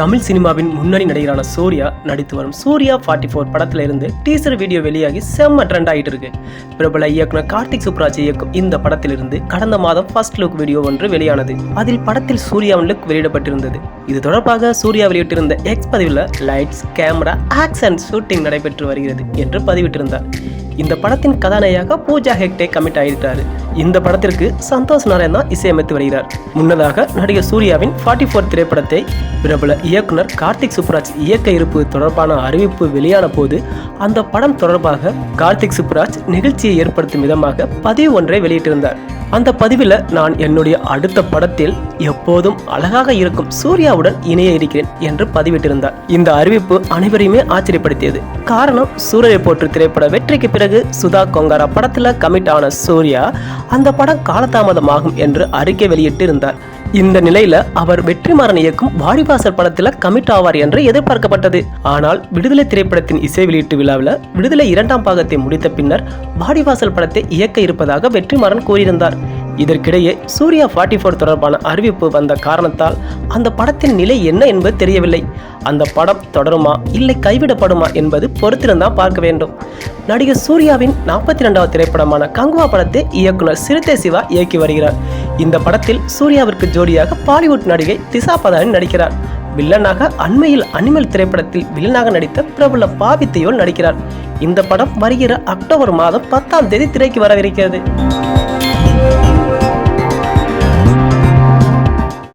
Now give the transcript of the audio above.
தமிழ் சினிமாவின் முன்னணி நடிகரான சூர்யா நடித்து வரும் சூர்யா ஃபார்ட்டி ஃபோர் படத்துல இருந்து டீசர் வீடியோ வெளியாகி செம்ம ட்ரெண்ட் ஆகிட்டு இருக்கு பிரபல இயக்குனர் கார்த்திக் சுப்ராஜ் இயக்கும் இந்த படத்திலிருந்து கடந்த மாதம் ஃபர்ஸ்ட் லுக் வீடியோ ஒன்று வெளியானது. அதில் படத்தில் சூர்யாவின் லுக் வெளியிடப்பட்டிருந்தது. இது தொடர்பாக சூர்யா வெளியிட்டிருந்த எக்ஸ் பதிவில் lights camera action and shooting நடைபெற்று வருகிறது என்று பதிவிட்டிருந்தார். இந்த படத்தின் கதாநாயகியாக பூஜா ஹெக்டே கமிட் ஆகிட்டாரு இந்த படத்திற்கு சந்தோஷ் நாராயண் தான் இசையமைத்து வருகிறார். முன்னதாக நடிகர் சூர்யாவின் ஃபார்ட்டி ஃபோர் திரைப்படத்தை பிரபல இயக்குனர் கார்த்திக் சுப்ராஜ் இயக்க இருப்பு தொடர்பான அறிவிப்பு வெளியான போது அந்த படம் தொடர்பாக கார்த்திக் சுப்ராஜ் நிகழ்ச்சியை ஏற்படுத்தும் விதமாக பதிவு ஒன்றை வெளியிட்டிருந்தார். அந்த பதிவில் நான் என்னுடைய அடுத்த படத்தில் எப்போதும் அழகாக இருக்கும் சூர்யாவுடன் இணைய இருக்கிறேன் என்று பதிவிட்டிருந்தார். இந்த அறிவிப்பு அனைவரையுமே ஆச்சரியப்படுத்தியது. காரணம் சூரரை போற்று திரைப்பட வெற்றிக்கு பிறகு சுதா கொங்காரா படத்தில் கமிட் ஆன சூர்யா அந்த படம் காலதாமதமாகும் என்று அறிக்கை வெளியிட்டு இருந்தார் இந்த நிலையில அவர் வெற்றிமாறன் இயக்கும் வாடிவாசல் படத்துல கமிட் ஆவார் என்று எதிர்பார்க்கப்பட்டது. ஆனால் விடுதலை திரைப்படத்தின் இசை வெளியீட்டு விழாவில் விடுதலை இரண்டாம் பாகத்தை முடித்த பின்னர் வாடிவாசல் படத்தை இயக்க இருப்பதாக வெற்றிமாறன் கூறியிருந்தார். இதற்கிடையே சூர்யா ஃபார்ட்டி ஃபோர் தொடர்பான அறிவிப்பு வந்த காரணத்தால் அந்த படத்தின் நிலை என்ன என்பது தெரியவில்லை. அந்த படம் தொடருமா இல்லை கைவிடப்படுமா என்பது பொறுத்திருந்தான் பார்க்க வேண்டும். நடிகர் சூர்யாவின் நாற்பத்தி ரெண்டாவது திரைப்படமான கங்குவா படத்தை இயக்குனர் சிறுத்தை சிவா இயக்கி வருகிறார். இந்த படத்தில் சூர்யாவிற்கு ஜோடியாக பாலிவுட் நடிகை திசா பதானி நடிக்கிறார். வில்லனாக அண்மையில் அனிமல் திரைப்படத்தில் வில்லனாக நடித்த பிரபல பாவி நடிக்கிறார். இந்த படம் வருகிற அக்டோபர் மாதம் பத்தாம் தேதி திரைக்கு வரவிருக்கிறது.